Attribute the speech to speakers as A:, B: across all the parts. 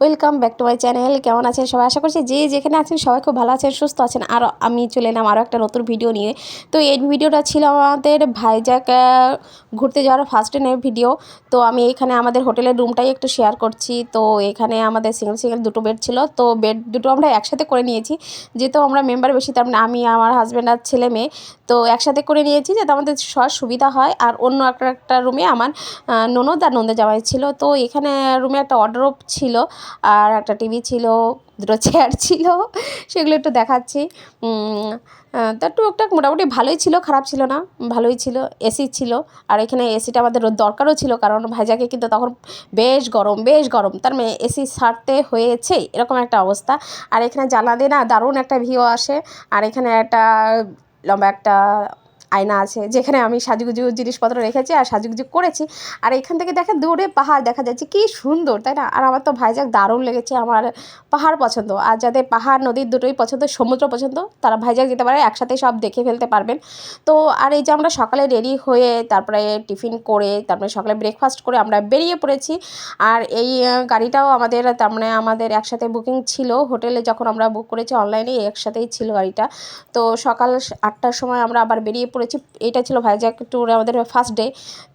A: Welcome back to my channel. কেমন আছেন সবাই? আশা করছি যে যেখানে আছেন সবাই খুব ভালো আছেন, সুস্থ আছেন। আর আমি চলে এলাম আরও একটা নতুন ভিডিও নিয়ে। তো এই ভিডিওটা ছিল আমাদের ভাইজাক ঘুরতে যাওয়ার ফার্স্ট ডেনের ভিডিও তো আমি এখানে আমাদের হোটেলের রুমটাই একটু শেয়ার করছি। তো এখানে আমাদের সিঙ্গেল সিঙ্গেল দুটো বেড ছিল। তো বেড দুটো আমরা একসাথে করে নিয়েছি। যেহেতু আমরা মেম্বার বেশি, তার মানে আমি, আমার হাজব্যান্ড আর ছেলে মেয়ে তো একসাথে করে নিয়েছি যাতে আমাদের সবার সুবিধা হয়। আর অন্য একটা একটা রুমে আমার ননদ আর নন্দে জামাই ছিল। তো এখানে রুমে একটা অর্ডারও ছিল আর একটা টিভি ছিল, দুটো চেয়ার ছিল, সেগুলো একটু দেখাচ্ছি। তা টুকটাক মোটামুটি ভালোই ছিল, খারাপ ছিল না, ভালোই ছিল এসি ছিল। আর এখানে এসিটা আমাদের দরকারও ছিল, কারণ ভাইজাকে কিন্তু তখন বেশ গরম বেশ গরম। তার মানে এসি সারতে হয়েছে, এরকম একটা অবস্থা। আর এখানে জানলা না দারুণ একটা ভিউ আসে। আর এখানে একটা লম্বা একটা আয়না আছে, যেখানে আমি সাজুগুজু জিনিসপত্র রেখেছি আর সাজুগুজু করেছি। আর এখান থেকে দেখে দূরে পাহাড় দেখা যাচ্ছে, কি সুন্দর, তাই না? আর আমার তো ভাইজাক দারুণ লেগেছে, আমার পাহাড় পছন্দ। আর যাদের পাহাড় নদীর দুটোই পছন্দ, সমুদ্র পছন্দ, তারা ভাইজাক যেতে পারে, একসাথে সব দেখে ফেলতে পারবেন। তো আর এই যে আমরা সকালে রেডি হয়ে তারপরে টিফিন করে, তারপরে সকালে ব্রেকফাস্ট করে আমরা বেরিয়ে পড়েছি। আর এই গাড়িটাও আমাদের, তার মানে আমাদের একসাথে বুকিং ছিল। হোটেলে যখন আমরা বুক করেছি অনলাইনে একসাথেই ছিল গাড়িটা। তো সকাল আটটার সময় আমরা আবার বেরিয়ে পড়েছি, এটা ছিল ভাইজাক ট্যুর আমাদের ফার্স্ট ডে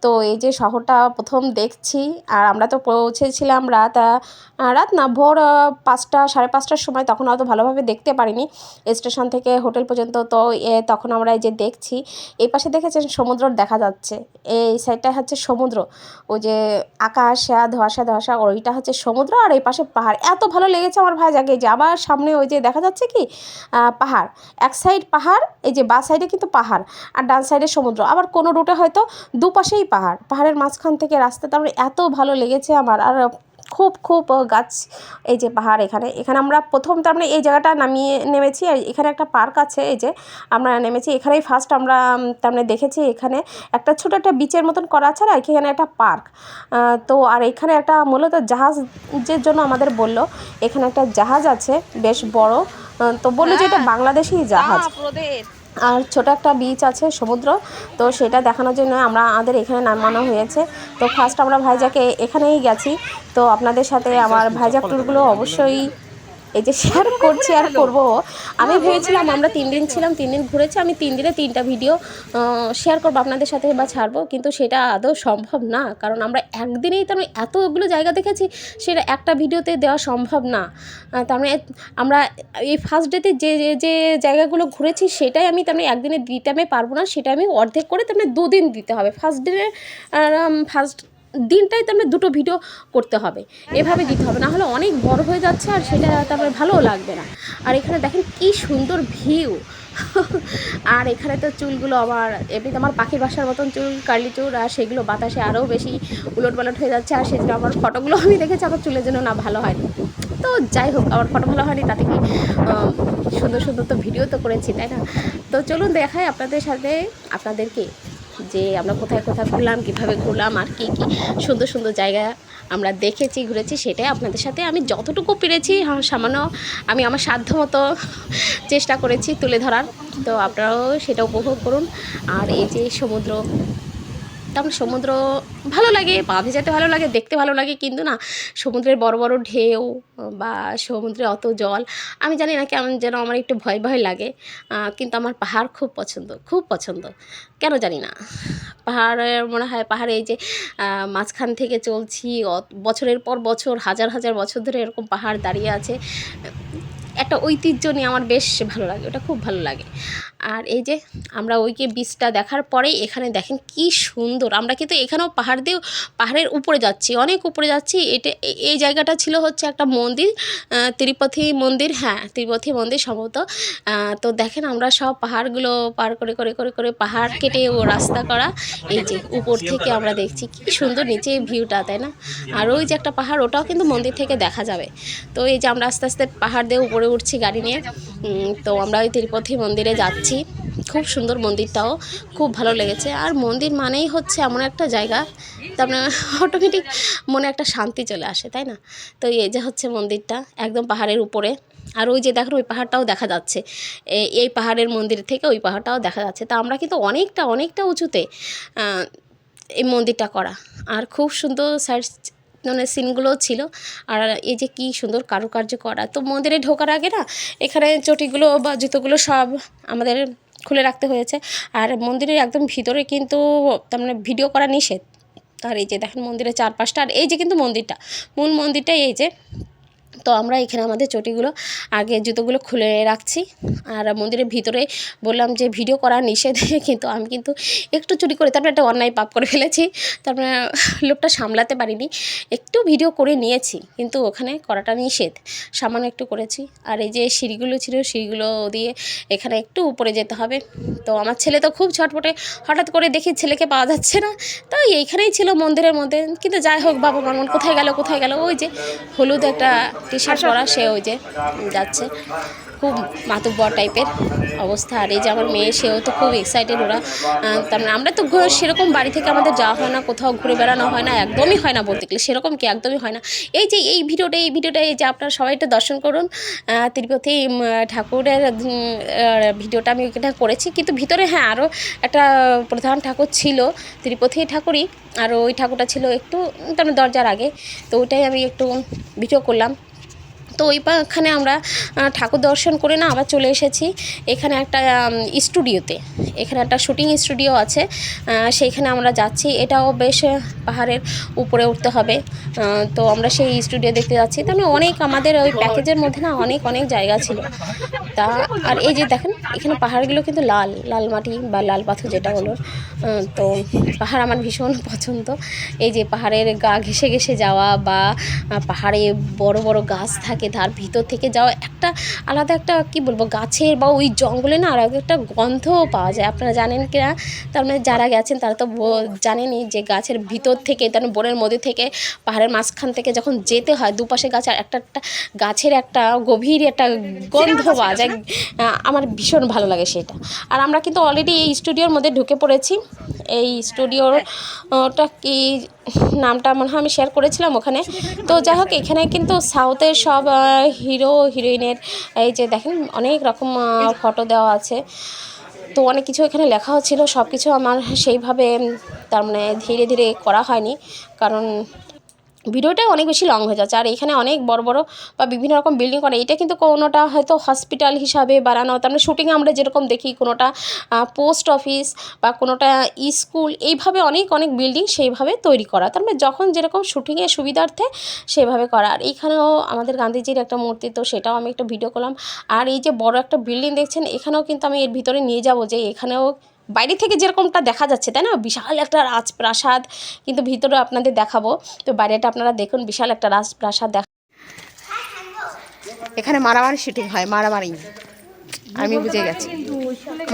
A: তো এই যে শহরটা প্রথম দেখছি, আর আমরা তো পৌঁছেছিলাম রাত রাত না, ভোর পাঁচটা, সাড়ে পাঁচটার সময়, তখন অত ভালোভাবে দেখতে পারিনি। স্টেশন থেকে হোটেল পর্যন্ত, তো তখন আমরা এই যে দেখছি, এই পাশে দেখেছেন সমুদ্র দেখা যাচ্ছে। এই সাইডটা হচ্ছে সমুদ্র। ওই যে আকাশ ধোঁয়াশা ধোঁয়াশা, ওইটা হচ্ছে সমুদ্র, আর এই পাশে পাহাড়। এত ভালো লেগেছে আমার ভাই জাগে যে, আবার সামনে ওই যে দেখা যাচ্ছে কি পাহাড়। এক সাইড পাহাড়, এই যে বা সাইডে কিন্তু পাহাড়। আর ডান সাইডে সমুদ্র। আবার কোনো রুটে হয়তো দুপাশেই পাহাড়। পাহাড়ের মাঝখান থেকে রাস্তা তারপরে এত ভালো লেগেছে আমার। আর খুব খুব গাছ এই যে পাহাড় এখানে। এখানে আমরা প্রথম তার মানে এই জায়গাটা নামিয়ে নেমেছি। আর এখানে একটা পার্ক আছে এই যে আমরা নেমেছি। এখানেই ফার্স্ট আমরা তার মানে দেখেছি এখানে একটা ছোটো একটা বিচের মতন করা আছে আর এখানে একটা পার্ক। তো আর এখানে একটা মূলত জাহাজের জন্য আমাদের বলল এখানে একটা জাহাজ আছে বেশ বড়। তো বলল যে এটা বাংলাদেশি জাহাজ। আর ছোট একটা বিচ আছে, সমুদ্র। তো সেটা দেখানোর জন্য আমরা আমাদের এখানে নামানো হয়েছে। তো ফার্স্ট আমরা ভাইজাকে এখানেই গেছি। তো আপনাদের সাথে আমার ভাইজাক ট্যুরগুলো অবশ্যই এই যে শেয়ার করছি আর করব। আমি ভেবেছিলাম আমরা তিন দিন ছিলাম তিন দিন ঘুরেছি আমি তিন দিনে তিনটা ভিডিও শেয়ার করব আপনাদের সাথে বা ছাড়বো কিন্তু সেটা আদৌ সম্ভব না। কারণ আমরা একদিনেই তো আমি এতগুলো জায়গা দেখেছি সেটা একটা ভিডিওতে দেওয়া সম্ভব না। তার মানে আমরা এই ফার্স্ট ডেতে যে যে- যে জায়গাগুলো ঘুরেছি সেটাই আমি তার মানে একদিনে দিতে আমি পারব না সেটা আমি অর্ধেক করে তার মানে দুদিন দিতে হবে। ফার্স্ট দিনের ফার্স্ট দিনটাই মানে দুটো ভিডিও করতে হবে। এভাবে দিতে হবে না হলে অনেক বড় হয়ে যাচ্ছে আর সেটা তারপরে ভালোও লাগবে না। আর এখানে দেখেন কি সুন্দর ভিউ আর এখানে তো চুলগুলো আমার এমনিতে আমার পাখির বাসার মতন চুল, কার্লি চুল, আর সেগুলো বাতাসে আরও বেশি উলট পালট হয়ে যাচ্ছে, আর সেজন্য আমার ফটোগুলো আমি দেখেছি, আমার চুলের জন্য না ভালো হয়নি। তো যাই হোক, আমার ফটো ভালো হয়নি, তাতে কি সুন্দর সুন্দর তো ভিডিও তো করেছি, তাই না? তো চলুন দেখাই আপনাদের সাথে, আপনাদেরকে যে আমরা কোথায় কোথায় ঘুরলাম কীভাবে ঘুরলাম আর কী কী সুন্দর সুন্দর জায়গা আমরা দেখেছি ঘুরেছি সেটাই আপনাদের সাথে আমি যতটুকু পেরেছি হ্যাঁ, সামান্য আমি আমার সাধ্য মতো চেষ্টা করেছি তুলে ধরার। তো আপনারাও সেটা উপভোগ করুন। আর এই যে সমুদ্র তেমন সমুদ্র ভালো লাগে পা ভেজাতে ভালো লাগে, দেখতে ভালো লাগে, কিন্তু না, সমুদ্রের বড় বড় ঢেউ বা সমুদ্রে অত জল, আমি জানি না কেমন যেন আমার একটু ভয় ভয় লাগে কিন্তু আমার পাহাড় খুব পছন্দ খুব পছন্দ। কেন জানি না পাহাড়ের মনে হয় পাহাড়ে এই যে মাঝখান থেকে চলছি বছরের পর বছর, হাজার হাজার বছর ধরে এরকম পাহাড় দাঁড়িয়ে আছে, একটা ঐতিহ্য নিয়ে আমার বেশ ভালো লাগে, ওটা খুব ভালো লাগে। আর এই যে আমরা ওইকে বীজটা দেখার পরেই এখানে দেখেন কি সুন্দর। আমরা কিন্তু এখানেও পাহাড় দিয়ে পাহাড়ের উপরে যাচ্ছি অনেক উপরে যাচ্ছি। এটা এই জায়গাটা ছিল হচ্ছে একটা মন্দির আহ, তিরুপতি মন্দির হ্যাঁ তিরুপতি মন্দির সম্ভবত। তো দেখেন আমরা সব পাহাড়গুলো পার করে করে করে করে পাহাড় কেটে ও রাস্তা করা এই যে উপর থেকে আমরা দেখছি কি সুন্দর নিচে ভিউটা তাই না? আর ওই যে একটা পাহাড় ওটাও কিন্তু মন্দির থেকে দেখা যাবে। তো এই যে আমরা আস্তে আস্তে পাহাড় দিয়ে উপরে উঠছি গাড়ি নিয়ে তো আমরা ওই তিরুপতি মন্দিরে যাচ্ছি। খুব সুন্দর মন্দিরটাও, খুব ভালো লেগেছে। আর মন্দির মানেই হচ্ছে এমন একটা জায়গা তারপরে অটোমেটিক মনে একটা শান্তি চলে আসে, তাই না? তো এই যে হচ্ছে মন্দিরটা, একদম পাহাড়ের উপরে। আর ওই যে দেখেন, ওই পাহাড়টাও দেখা যাচ্ছে। এই পাহাড়ের মন্দির থেকে ওই পাহাড়টাও দেখা যাচ্ছে। তা আমরা কিন্তু অনেকটা অনেকটা উঁচুতে এই মন্দিরটা করা। আর খুব সুন্দর সাইড মানে সিনগুলোও ছিল। আর এই যে কি সুন্দর কারুকার্য করা। তো মন্দিরে ঢোকার আগে না, এখানে চটিগুলো বা জুতোগুলো সব আমাদের খুলে রাখতে হয়েছে। আর মন্দিরের একদম ভিতরে কিন্তু তার মানে ভিডিও করা নিষেধ। আর এই যে দেখেন মন্দিরের চারপাশটা, আর এই যে কিন্তু মন্দিরটা, মূল মন্দিরটাই এই যে তো আমরা এখানে আমাদের চটিগুলো আগে জুতোগুলো খুলে রাখছি। আর মন্দিরের ভিতরে বললাম যে ভিডিও করা নিষেধ, কিন্তু আমি কিন্তু একটু চুরি করে তারপরে একটা অন্যায় পাপ করে ফেলেছি। তারপরে লোকটা সামলাতে পারিনি, একটু ভিডিও করে নিয়েছি, কিন্তু ওখানে করাটা নিষেধ। সামান্য একটু করেছি। আর এই যে সিঁড়িগুলো ছিল, সিঁড়িগুলো দিয়ে এখানে একটু উপরে যেতে হবে। তো আমার ছেলে তো খুব ছটপটে হঠাৎ করে দেখি ছেলেকে পাওয়া যাচ্ছে না। তো এইখানেই ছিল মন্দিরের মধ্যে। কিন্তু যাই হোক, বাবা মামন কোথায় গেল কোথায় গেল? ওই যে হলুদ একটা টি শার্ট পরা, সে ওই যে যাচ্ছে। খুব মাতুব্বর টাইপের অবস্থা। আর এই যে আমার মেয়ে, সেও তো খুব এক্সাইটেড ওরা। তার মানে আমরা তো সেরকম বাড়ি থেকে আমাদের যাওয়া হয় না, কোথাও ঘুরে বেড়ানো হয় না, একদমই হয় না বলতে গেলে। সেরকম কি একদমই হয় না। এই যে এই ভিডিওটা এই ভিডিওটা, এই যে আপনারা সবাই একটু দর্শন করুন। তিরুপতি ঠাকুরের ভিডিওটা আমি এটা করেছি। কিন্তু ভিতরে হ্যাঁ আরও একটা প্রধান ঠাকুর ছিল, তিরুপতি ঠাকুরই। আর ওই ঠাকুরটা ছিল একটু, তার মানে দরজার আগে। তো ওইটাই আমি একটু ভিডিও করলাম। তো ওইখানে আমরা ঠাকুর দর্শন করে না আবার চলে এসেছি। এখানে একটা স্টুডিওতে এখানে একটা শুটিং স্টুডিও আছে। সেইখানে আমরা যাচ্ছি। এটাও বেশ পাহাড়ের উপরে উঠতে হবে। তো আমরা সেই স্টুডিও দেখতে যাচ্ছি। তো মানে অনেক আমাদের ওই প্যাকেজের মধ্যে না অনেক অনেক জায়গা ছিল। তা, আর এই যে দেখেন এখানে পাহাড়গুলো কিন্তু লাল লাল মাটি বা লাল পাথর যেটা হলো তো পাহাড় আমার ভীষণ পছন্দ। এই যে পাহাড়ের গা ঘেসে ঘেসে যাওয়া বা পাহাড়ে বড় বড় গাছ থাকে, তার ভিতর থেকে যাওয়া, একটা আলাদা একটা কি বলব, গাছের বা ওই জঙ্গলে না আর একটা গন্ধও পাওয়া যায়। আপনারা জানেন কি না তার মানে যারা গেছেন, তারা তো জানেনই যে গাছের ভিতর থেকে, তার বনের মধ্যে থেকে, পাহাড়ের মাঝখান থেকে যখন যেতে হয়, দুপাশে গাছ আর একটা একটা গাছের একটা গভীর একটা গন্ধ পাওয়া যায়। আমার ভীষণ ভালো লাগে সেটা। আর আমরা কিন্তু অলরেডি এই স্টুডিওর মধ্যে ঢুকে পড়েছি। এই স্টুডিওর ওটা কি, নামটা মনে হয় আমি শেয়ার করেছিলাম ওখানে। তো যাই হোক, এখানে কিন্তু সাউথের সব হিরো হিরোইনের এই যে দেখেন, অনেক রকম ফটো দেওয়া আছে। তো অনেক কিছু এখানে লেখাও ছিল সব কিছু আমার সেইভাবে তার মানে ধীরে ধীরে করা হয়নি। কারণ ভিডিওটাই অনেক বেশি লং হয়ে যাচ্ছে। আর এখানে অনেক বড় বড় বা বিভিন্ন রকম বিল্ডিং করে এটা কিন্তু কোনোটা হয়তো হসপিটাল হিসাবে বানানো তার মানে শুটিংয়ে আমরা যেরকম দেখি কোনোটা পোস্ট অফিস বা কোনোটা স্কুল এইভাবে অনেক অনেক বিল্ডিং সেইভাবে তৈরি করা। তার মানে যখন যেরকম শুটিংয়ের সুবিধার্থে সেভাবে করা। আর এইখানেও আমাদের গান্ধীজির একটা মূর্তি, তো সেটাও আমি একটা ভিডিও করলাম। আর এই যে বড় একটা বিল্ডিং দেখছেন, এখানেও কিন্তু আমি এর ভিতরে নিয়ে যাব যে এখানেও বাইরে থেকে যেরকমটা দেখা যাচ্ছে তাই না? বিশাল একটা রাজপ্রাসাদ কিন্তু ভিতরে আপনাদের দেখাবো। তো বাইরেটা আপনারা দেখুন বিশাল একটা রাজপ্রাসাদ দেখ এখানে মারামারি শুটিং হয় মারামারি। আমি বুঝে গেছি।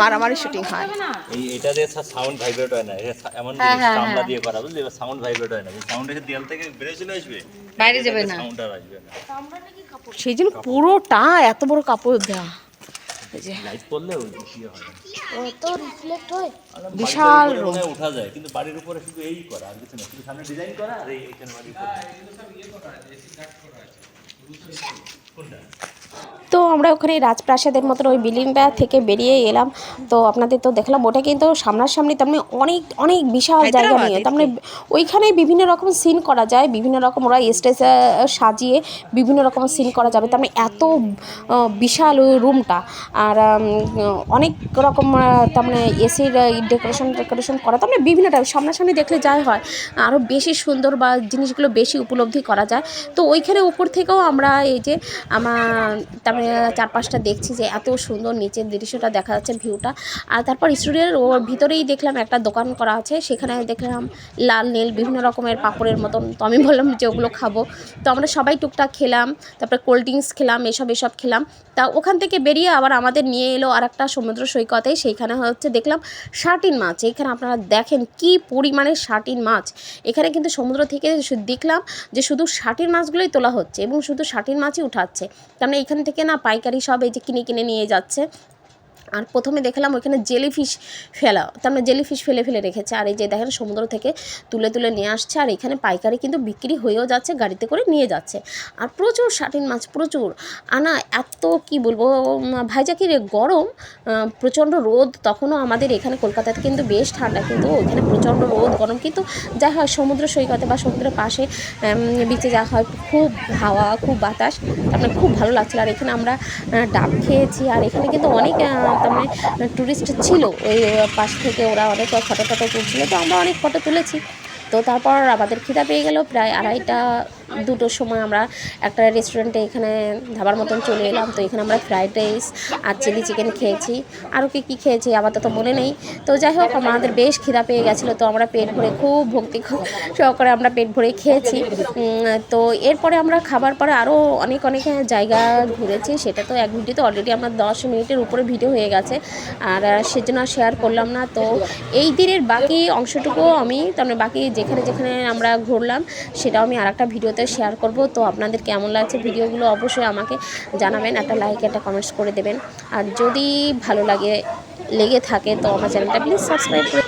A: মারামারি শুটিং হয়।
B: এই এটা দিয়ে সাউন্ড ভাইব্রেট হয় না এমন জিনিস চামড়া দিয়ে করা বুঝলি? এবার সাউন্ড ভাইব্রেট হয় না সাউন্ড এসে দেয়াল থেকে বেরিয়ে চলে আসবে।
C: বাইরে যাবে না।
B: সাউন্ড আর আসবে না।
A: সেই জন্য পুরোটা এত বড় কাপড় দেওয়া যে
B: লাইট পড়লে ওই কি হয়।
A: বিশাল
B: রুম উঠা যায় কিন্তু বাড়ির উপরে শুধু এই করা আর কিছু না শুধু সামনে ডিজাইন করা আর এই এখানে বাড়ির উপরে
A: তো আমরা ওখানে রাজপ্রাসাদের মতন ওই বিল্ডিংটা থেকে বেরিয়ে এলাম। তো আপনাদের তো দেখলাম ওটা কিন্তু সামনাসামনি তার মানে অনেক অনেক বিশাল জায়গা নিয়ে তার মানে ওইখানে বিভিন্ন রকম সিন করা যায় বিভিন্ন রকম ওরা স্টেজ সাজিয়ে বিভিন্ন রকম সিন করা যাবে। তার মানে এত বিশাল ওই রুমটা আর অনেক রকম আহ, তার মানে এসির ডেকোরেশন ডেকোরেশন করা। তার মানে বিভিন্ন টাইপ সামনাসামনি দেখলে যাই হয় আরও বেশি সুন্দর বা জিনিসগুলো বেশি উপলব্ধি করা যায়। তো ওইখানে উপর থেকেও আমরা এই যে আমার তারপরে চারপাশটা দেখছি যে এত সুন্দর নিচের দৃশ্যটা দেখা যাচ্ছে, ভিউটা। আর তারপর স্টুডিওর ওর ভিতরেই দেখলাম একটা দোকান করা আছে, সেখানে দেখলাম লাল, নীল, বিভিন্ন রকমের পাপড়ের মতন। তো আমি বললাম যে ওগুলো খাব। তো আমরা সবাই টুকটাক খেলাম, তারপরে কোল্ড ড্রিঙ্কস খেলাম, এসব এসব খেলাম। তা ওখান থেকে বেরিয়ে আবার আমাদের নিয়ে এলো আর একটা সমুদ্র সৈকতে, সেইখানে হচ্ছে দেখলাম শার্টিন মাছ। এখানে আপনারা দেখেন কি পরিমাণে শার্টিন মাছ। এখানে কিন্তু সমুদ্র থেকে দেখলাম যে শুধু শার্টিন মাছগুলোই তোলা হচ্ছে এবং শুধু শার্টিন মাছই উঠাচ্ছে। তার মানে এখান থেকে না পাইকারি সব এই যে কিনে কিনে নিয়ে যাচ্ছে। আর প্রথমে দেখলাম ওইখানে জেলিফিশ ফেলা তার মানে জেলিফিশ ফেলে ফেলে রেখেছে। আর এই যে দেখেন সমুদ্র থেকে তুলে তুলে নিয়ে আসছে আর এখানে পাইকারি কিন্তু বিক্রি হয়েও যাচ্ছে গাড়িতে করে নিয়ে যাচ্ছে। আর প্রচুর শাটিন মাছ প্রচুর। আনা এত কি বলব উম, ভাইজাকির গরম প্রচণ্ড রোদ তখনও আমাদের এখানে কলকাতাতে কিন্তু বেশ ঠান্ডা কিন্তু ওইখানে প্রচণ্ড রোদ গরম। কিন্তু যা হয় সমুদ্র সৈকতে বা সমুদ্রের পাশে বিচে যা হয় খুব হাওয়া খুব বাতাস তার মানে খুব ভালো লাগছিল। আর এখানে আমরা ডাব খেয়েছি আর এখানে কিন্তু অনেক তার মানে টুরিস্ট ছিল, ওই পাশ থেকে ওরা অনেক ফটো টটো তুলছিলো, তো আমরা অনেক ফটো তুলেছি। তো তারপর আমাদের খিদা পেয়ে গেল, প্রায় আড়াইটা দুটোর সময় আমরা একটা রেস্টুরেন্টে এখানে ধাবার মতন চলে এলাম। তো এখানে আমরা ফ্রাইড রাইস আর চিলি চিকেন খেয়েছি। আরও কি কী খেয়েছি আপাতত মনে নেই। তো যাই হোক আমাদের বেশ খিদা পেয়ে গেছিল। তো আমরা পেট ভরে খুব ভক্তি সহকারে আমরা পেট ভরে খেয়েছি। তো এরপরে আমরা খাবার পরে আরও অনেক অনেক জায়গা ঘুরেছি। সেটা তো এক ভিডিওতে অলরেডি আমার দশ মিনিটের উপরে ভিডিও হয়ে গেছে। আর সেজন্য শেয়ার করলাম না। তো এই দিনের বাকি অংশটুকু আমি তার বাকি যেখানে যেখানে আমরা ঘুরলাম, সেটাও আমি আর একটা ভিডিওতে শেয়ার করব। তো আপনাদের কেমন লাগছে ভিডিওগুলো অবশ্যই আমাকে জানাবেন, একটা লাইক একটা কমেন্টস করে দেবেন। আর যদি ভালো লাগে, লেগে থাকে, তো আমার চ্যানেলটা প্লিজ সাবস্ক্রাইব করে